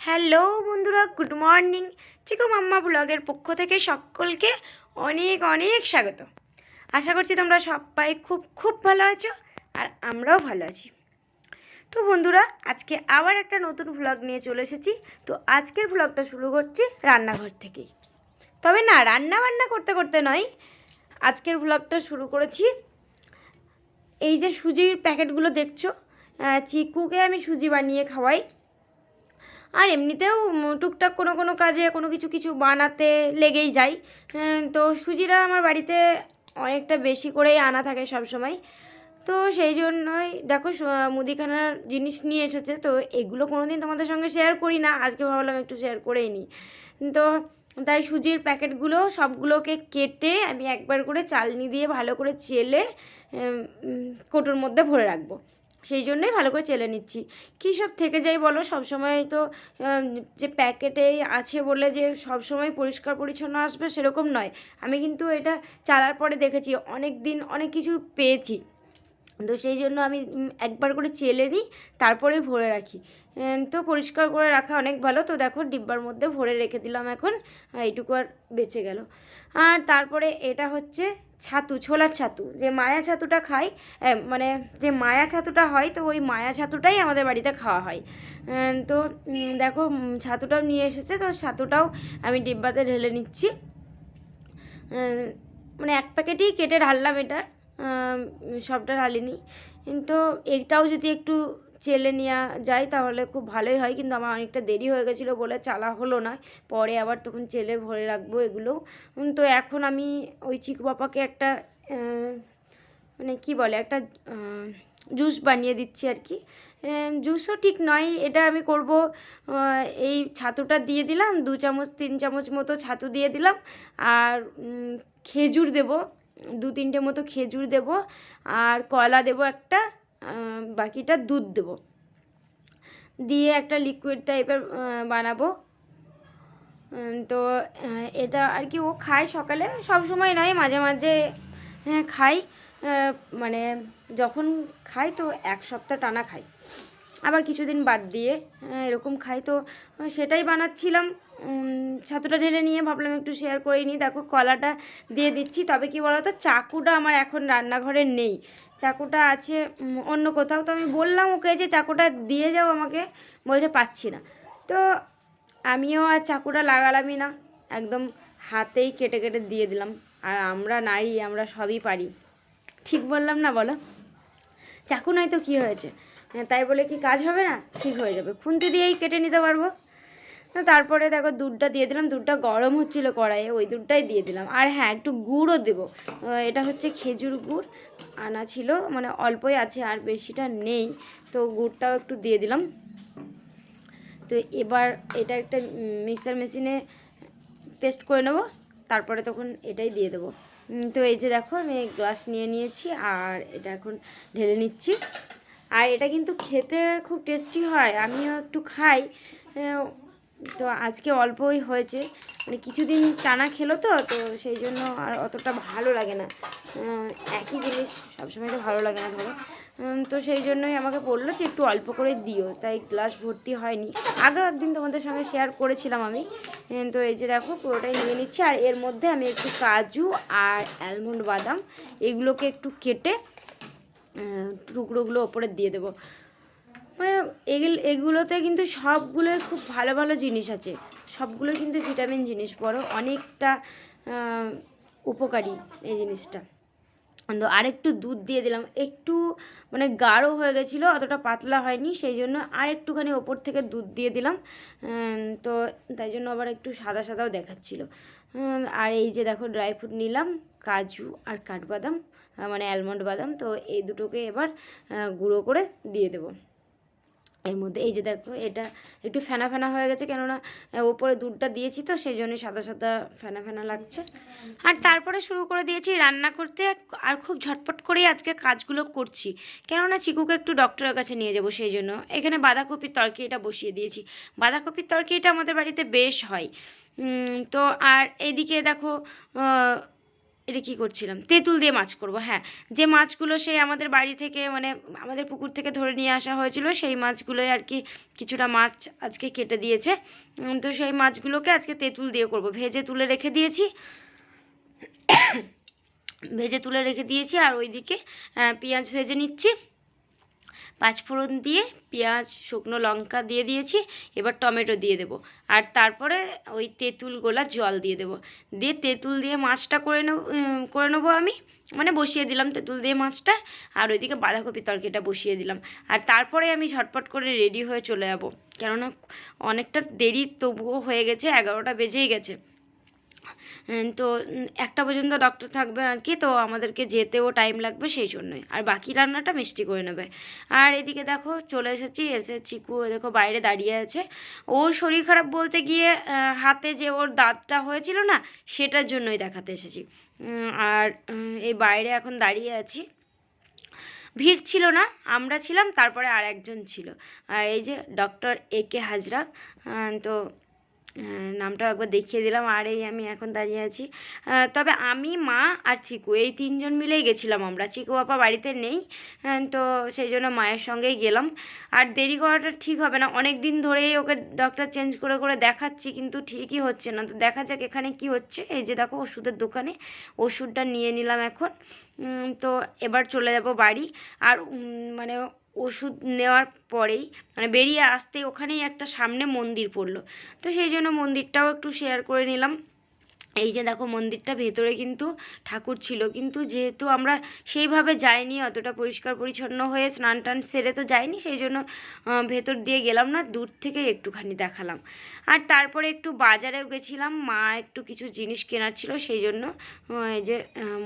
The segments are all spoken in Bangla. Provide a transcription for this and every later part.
হ্যালো বন্ধুরা, গুড মর্নিং। চিকো মাম্মা ব্লগের পক্ষ থেকে সকলকে অনেক অনেক স্বাগত। আশা করছি তোমরা সবাই খুব খুব ভালো আছো আর আমরাও ভালো আছি। তো বন্ধুরা, আজকে আবার একটা নতুন ভ্লগ নিয়ে চলে এসেছি। তো আজকের ভ্লগটা শুরু করছি রান্নাঘর থেকেই। তবে না, রান্না বান্না করতে করতে নয়, আজকের ভ্লগটা শুরু করেছি। এই যে সুজির প্যাকেটগুলো দেখছ চিকুকে আমি সুজি বানিয়ে খাওয়াই। আর এমনিতেও টুকটাক কোনো কোনো কাজে কোনো কিছু কিছু বানাতে লেগেই যাই। তো সুজিরা আমার বাড়িতে অনেকটা বেশি করেই আনা থাকে সব সময় তো সেই জন্যই দেখো মুদিখানার জিনিস নিয়ে এসেছে। তো এগুলো কোনো দিন তোমাদের সঙ্গে শেয়ার করি না। আজকে ভাবলাম একটু শেয়ার করেই নিই। তো তাই সুজির প্যাকেটগুলো সবগুলোকে কেটে আমি একবার করে চালনি দিয়ে ভালো করে চেলে কোটোর মধ্যে ভরে রাখব। সেই জন্যই ভালো করে চেলে নিচ্ছি। কী সব থেকে যাই বলো, সবসময় তো যে প্যাকেটেই আছে বলে যে সব সময় পরিষ্কার পরিচ্ছন্ন আসবে সেরকম নয়। আমি কিন্তু এটা চালার পরে দেখেছি অনেক দিন অনেক কিছু পেয়েছি। তো সেই জন্য আমি একবার করে চেলে নিই, তারপরে ভরে রাখি। তো পরিষ্কার করে রাখা অনেক ভালো। তো দেখো ডিব্বার মধ্যে ভরে রেখে দিলাম এখন এইটুকু আর বেঁচে গেল। আর তারপরে এটা হচ্ছে ছাতু, ছোলার ছাতু। যে মায়া ছাতুটা খাই মানে যে মায়া ছাতুটা হয়, তো ওই মায়া ছাতুটাই আমাদের বাড়িতে খাওয়া হয়। তো দেখো ছাতুটাও নিয়ে এসেছে, তো ছাতুটাও আমি ডিব্বাতে ঢেলে নিচ্ছি। মানে এক প্যাকেটেই কেটে ঢাললাম এটা। সবটা ঢালিনি। কিন্তু এটাও যদি একটু চেলে নেওয়া যায় তাহলে খুব ভালোই হয়। কিন্তু আমার অনেকটা দেরি হয়ে গেছিল বলে চালা হলো না। পরে আবার তখন চেলে ভরে রাখব এগুলো। তো এখন আমি ওই চিকু বাপাকে একটা মানে কি বলে, একটা জুস বানিয়ে দিচ্ছি আর কি। জুসও ঠিক নয়। এটা আমি করব এই ছাতুটা দিয়ে দিলাম। দু চামচ, তিন চামচ মতো ছাতু দিয়ে দিলাম। আর খেজুর দেব। দু তিনটে মতো খেজুর দেব আর কলা দেব একটা বাকিটা দুধ দেব। দিয়ে একটা লিকুইড টাইপের বানাবো। তো এটা আর কি ও খায় সকালে, সব সময় নয়, মাঝে মাঝে হ্যাঁ খাই মানে যখন খাই তো এক সপ্তাহ টানা খাই। আবার কিছুদিন বাদ দিয়ে এরকম খাই। তো, সেটাই বানাচ্ছিলাম। ছাতুটা ঢেলে নিয়ে ভাবলাম একটু শেয়ার করে নিই। দেখো কলাটা দিয়ে দিচ্ছি। তবে কি বলতো চাকুটা আমার এখন রান্নাঘরে নেই। চাকুটা আছে অন্য কোথাও। তো আমি বললাম ওকে যে চাকুটা দিয়ে যাও আমাকে। বলছে পাচ্ছি না। তো আমিও আর চাকুটা লাগালামই না। একদম হাতেই কেটে কেটে দিয়ে দিলাম। আর আমরা নারী আমরা সবই পারি। ঠিক বললাম না বলো? চাকু নয় তো কী হয়েছে? হ্যাঁ, তাই বলে কি কাজ হবে না? ঠিক হয়ে যাবে। খুন্তি দিয়েই কেটে নিতে পারব। তারপরে দেখো দুধটা দিয়ে দিলাম, দুধটা গরম হচ্ছিল কড়াইয়ে, ওই দুধটাই দিয়ে দিলাম। আর হ্যাঁ একটু গুড়ও দেবো। এটা হচ্ছে খেজুর গুড়, আনা ছিল মানে অল্পই আছে আর বেশিটা নেই, তো গুড়টাও একটু দিয়ে দিলাম। তো এবার এটা একটা মিক্সার মেশিনে পেস্ট করে নেব, তারপরে তখন এটাই দিয়ে দেবো। তো এই যে দেখো, আমি গ্লাস নিয়ে নিয়েছি, আর এটা এখন ঢেলে নিচ্ছি। আর এটা কিন্তু খেতে খুব টেস্টি হয়, আমিও একটু খাই। তো আজকে অল্পই হয়েছে। মানে কিছুদিন টানা খেলো তো তো সেই জন্য আর অতটা ভালো লাগে না। একই জিনিস সবসময় তো ভালো লাগে না ধরো। তো সেই জন্যই আমাকে বলল যে একটু অল্প করে দিও, তাই গ্লাস ভর্তি হয়নি। আগেও একদিন তোমাদের সঙ্গে শেয়ার করেছিলাম আমি। তো এই যে দেখো পুরোটাই নিয়ে নিচ্ছি, আর এর মধ্যে আমি একটু কাজু আর অ্যালমন্ড বাদাম, এগুলোকে একটু কেটে টুকরোগুলো ওপরে দিয়ে দেবো। মানে এগুলো, এগুলোতে কিন্তু সবগুলোই খুব ভালো ভালো জিনিস আছে। সবগুলো কিন্তু ভিটামিন জিনিস বড় অনেকটা উপকারী এই জিনিসটা। তো আরেকটু দুধ দিয়ে দিলাম। একটু মানে গাঢ় হয়ে গেছিল, অতটা পাতলা হয়নি, সেই জন্য আর একটুখানি ওপর থেকে দুধ দিয়ে দিলাম। তো তাই জন্য আবার একটু সাদা সাদাও দেখাচ্ছিলো। আর এই যে দেখো ড্রাই ফ্রুট নিলাম, কাজু আর কাঠবাদাম মানে অ্যালমন্ড বাদাম, তো এই দুটোকে এবার গুঁড়ো করে দিয়ে দেবো। এর মধ্যে, এই যে দেখো, এটা একটু ফেনা ফেনা হয়ে গেছে, কেননা ওপরে দুধটা দিয়েছি তো, সেই জন্য সাদা সাদা ফেনা ফেনা লাগছে। আর তারপরে শুরু করে দিয়েছি রান্না করতে, আর খুব ঝটপট করেই আজকে কাজগুলো করছি। কেননা, চিকুকে একটু ডক্টরের কাছে নিয়ে যাব, সেই জন্য। এখানে বাঁধাকপির তরকারিটা বসিয়ে দিয়েছি। বাঁধাকপির তরকারিটা আমাদের বাড়িতে বেশ হয়। তো, আর এইদিকে দেখো এটা কী করছিলাম? তেঁতুল দিয়ে মাছ করব হ্যাঁ। যে মাছগুলো সেই আমাদের বাড়ি থেকে মানে আমাদের পুকুর থেকে ধরে নিয়ে আসা হয়েছিল, সেই মাছগুলোই আর কি কিছুটা মাছ আজকে কেটে দিয়েছে। তো সেই মাছগুলোকে আজকে তেঁতুল দিয়ে করব। ভেজে তুলে রেখে দিয়েছি। ভেজে তুলে রেখে দিয়েছি, আর ওইদিকে পেঁয়াজ ভেজে নিচ্ছি। পাঁচফোড়ন দিয়ে, পেঁয়াজ, শুকনো লঙ্কা দিয়ে দিয়েছি, এবার টমেটো দিয়ে দেবো। আর তারপরে ওই তেঁতুল গোলা জল দিয়ে দেবো। দিয়ে তেঁতুল দিয়ে মাছটা করে নেব করে নেব আমি। মানে বসিয়ে দিলাম তেঁতুল দিয়ে মাছটা, আর ওইদিকে বাঁধাকপি তরকারিটা বসিয়ে দিলাম। আর তারপরে আমি ঝটপট করে রেডি হয়ে চলে যাব। কেননা অনেকটা দেরি তবুও হয়ে গেছে, এগারোটা বেজেই গেছে। তো একটা পর্যন্ত ডক্টর থাকবে আর কি, তো আমাদেরকে যেতেও টাইম লাগবে সেই জন্যই। আর বাকি রান্নাটা মিষ্টি করে নেবে। আর এদিকে দেখো, চলে এসেছি, এসে চিকু দেখো বাইরে দাঁড়িয়ে আছে। ওর শরীর খারাপ বলতে গিয়ে হাতে যে ওর দাঁতটা হয়েছিল না, সেটার জন্যই দেখাতে এসেছি। আর এই বাইরে এখন দাঁড়িয়ে আছি। ভিড় ছিল না, আমরা ছিলাম, তারপরে আর একজন ছিল। আর এই যে ডক্টর এ কে হাজরা তো নামটাও একবার দেখিয়ে দিলাম, আর এই আমি এখন দাঁড়িয়ে আছি। তবে আমি, মা আর চিকু, এই তিনজন মিলেই গেছিলাম আমরা। চিকু বাবা বাড়িতে নেই তো সেই জন্য মায়ের সঙ্গেই গেলাম। আর দেরি করাটা ঠিক হবে না। অনেক দিন ধরেই ওকে ডক্টর চেঞ্জ করে করে দেখাচ্ছি, কিন্তু ঠিকই হচ্ছে না। তো দেখা যাক এখানে কি হচ্ছে। এই যে দেখো ওষুধের দোকানে, ওষুধটা নিয়ে নিলাম এখন। তো এবার চলে যাব বাড়ি। আর মানে ওষুধ নেওয়ার পরেই মানে বেরিয়ে আসতেই ওখানেই একটা সামনে মন্দির পড়ল। তো সেই জন্য মন্দিরটাও একটু শেয়ার করে নিলাম। এই যে দেখো মন্দিরটা ভেতরে কিন্তু ঠাকুর ছিল। কিন্তু যেহেতু আমরা সেইভাবে যাইনি, অতটা পরিষ্কার পরিচ্ছন্ন হয়ে স্নান টান সেরে তো যাইনি সেই জন্য ভেতর দিয়ে গেলাম না, দূর থেকে একটুখানি দেখালাম। আর তারপরে একটু বাজারেও গেছিলাম, মা একটু কিছু জিনিস কেনার ছিল সেই জন্য এই যে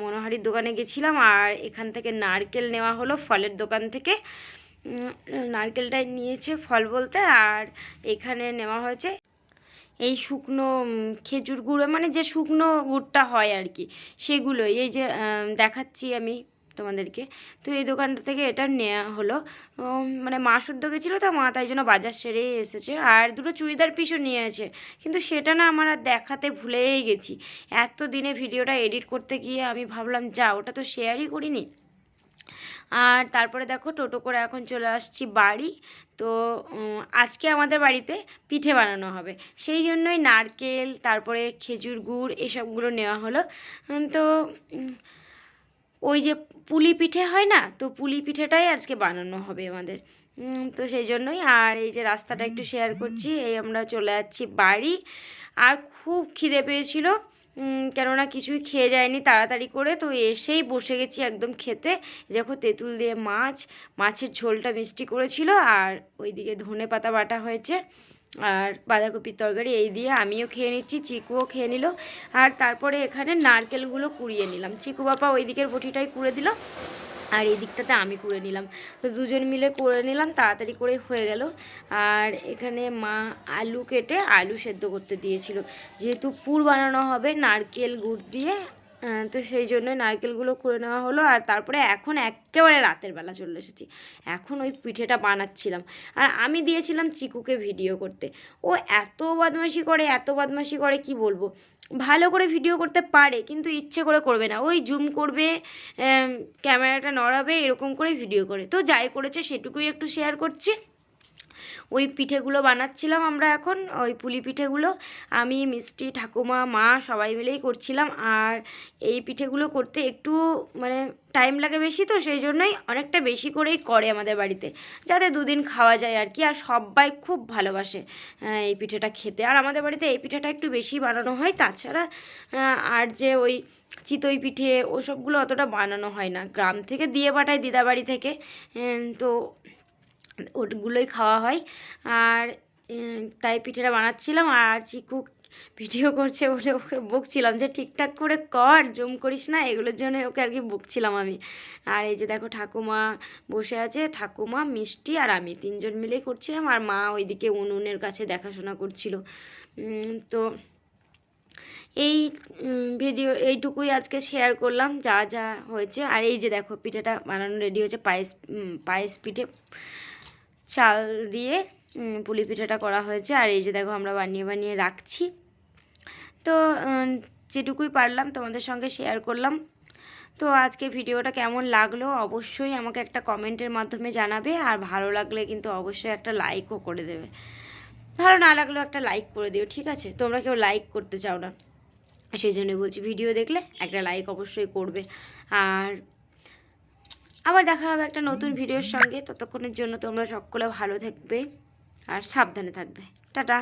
মনোহারির দোকানে গেছিলাম, আর এখান থেকে নারকেল নেওয়া হলো ফলের দোকান থেকে। নারকেলটাই নিয়েছে ফল বলতে, আর এখানে নেওয়া হয়েছে এই শুকনো খেজুর গুঁড়ো মানে যে শুকনো গুড়টা হয় আর কি, সেগুলোই। এই যে দেখাচ্ছি আমি তোমাদেরকে। তো এই দোকানটা থেকে এটা নেওয়া হলো। মানে মা শুদ্ধ গেছিল তো, মা তাই জন্য বাজার সেরেই এসেছে। আর দুটো চুড়িদার পিসও নিয়েছে কিন্তু সেটা না আমার আর দেখাতে ভুলেই গেছি। এত দিনে ভিডিওটা এডিট করতে গিয়ে আমি ভাবলাম, যা, ওটা তো শেয়ারই করিনি। আর তারপরে দেখো টোটো করে এখন চলে আসছি বাড়ি। তো আজকে আমাদের বাড়িতে পিঠে বানানো হবে। সেই জন্যই নারকেল, তারপরে খেজুর গুড় এসবগুলো নেওয়া হলো। তো ওই যে পুলি পিঠে হয় না, তো পুলি পিঠেটাই আজকে বানানো হবে আমাদের। তো সেই জন্যই আর এই যে রাস্তাটা একটু শেয়ার করছি, এই আমরা চলে যাচ্ছি বাড়ি। আর খুব খিদে পেয়েছিল। কেননা কিছুই খেয়ে যায়নি তাড়াতাড়ি করে, তো এসেই বসে গেছি একদম খেতে। দেখো তেঁতুল দিয়ে মাছ, মাছের ঝোলটা মিষ্টি করেছিল, আর ওইদিকে ধনে পাতা বাটা হয়েছে, আর বাঁধাকপির তরকারি এই দিয়ে আমিও খেয়ে নিচ্ছি, চিকুও খেয়ে নিল। আর তারপরে এখানে নারকেলগুলো কুড়িয়ে নিলাম। চিকু বাপা ওই দিকের বটিটাই কুড়ে দিল। আর এই দিকটাতে আমি করে নিলাম। তো দুজন মিলে করে নিলাম, তাড়াতাড়ি করে হয়ে গেল। আর এখানে মা আলু কেটে আলু সেদ্ধ করতে দিয়েছিল। যেহেতু পুর বানানো হবে নারকেল গুড় দিয়ে তো সেই জন্য নারকেলগুলো করে নেওয়া হলো। আর তারপরে এখন একেবারে রাতের বেলা চলে এসেছি। এখন ওই পিঠেটা বানাচ্ছিলাম। আর আমি দিয়েছিলাম চিকুকে ভিডিও করতে। ও এত বদমাশি করে, এত বদমাশি করে, কি বলব? ভালো করে ভিডিও করতে পারে, কিন্তু ইচ্ছে করে করবে না। ওই জুম করবে ক্যামেরাটা নড়াবে, এরকম করে ভিডিও করে। তো যাই করেছে, সেটুকুই একটু শেয়ার করছি। ওই পিঠেগুলো বানাচ্ছিলাম আমরা এখন, ওই পুলি পিঠেগুলো। আমি, মিষ্টি, ঠাকুমা, মা সবাই মিলেই করছিলাম। আর এই পিঠেগুলো করতে একটু মানে টাইম লাগে বেশি তো, সেই জন্যই অনেকটা বেশি করেই করে আমাদের বাড়িতে। যাতে দুদিন খাওয়া যায় আর কি, আর সবাই খুব ভালোবাসে এই পিঠেটা খেতে। আর আমাদের বাড়িতে এই পিঠেটা একটু বেশি বানানো হয়, তাছাড়া আর যে ওই চিতই পিঠে, ওসবগুলো অতটা বানানো হয় না। গ্রাম থেকে দিয়ে পাঠায় দিদা বাড়ি থেকে। তো ওগুলোই খাওয়া হয়। আর তাই পিঠেটা বানাচ্ছিলাম আর চিকু ভিডিও করছে বলে ওকে বকছিলাম যে, ঠিকঠাক করে কর, জুম করিস না, এগুলোর জন্য ওকে আর কি বকছিলাম আমি। আর এই যে দেখো ঠাকুমা বসে আছে, ঠাকুমা, মিষ্টি আর আমি তিনজন মিলেই করছিলাম আর মা ওইদিকে উনুনের কাছে দেখাশোনা করছিল। তো এই ভিডিও এইটুকুই আজকে শেয়ার করলাম, যা যা হয়েছে। আর এই যে দেখো পিঠেটা বানানো রেডি হয়েছে, পায়েস পায়েস পিঠে। চাল দিয়ে পুলি পিঠাটা করা হয়েছে। আর এই যে দেখো আমরা বানিয়ে বানিয়ে রাখছি। তো যেটুকুই পারলাম তোমাদের সঙ্গে শেয়ার করলাম। তো আজকে ভিডিওটা কেমন লাগল অবশ্যই আমাকে একটা কমেন্টের মাধ্যমে জানাবে। আর ভালো লাগলে কিন্তু অবশ্যই একটা লাইকও করে দেবে। ভালো না লাগলেও একটা লাইক করে দিও, ঠিক আছে? তোমরা কেউ লাইক করতে চাও না। সেই জন্য বলছি, ভিডিও দেখলে একটা লাইক অবশ্যই করবে। আর আবার দেখা হবে একটা নতুন ভিডিওর সঙ্গে, ততক্ষণের জন্য তোমরা সকলে ভালো থাকবে আর সাবধানে থাকবে। টাটা।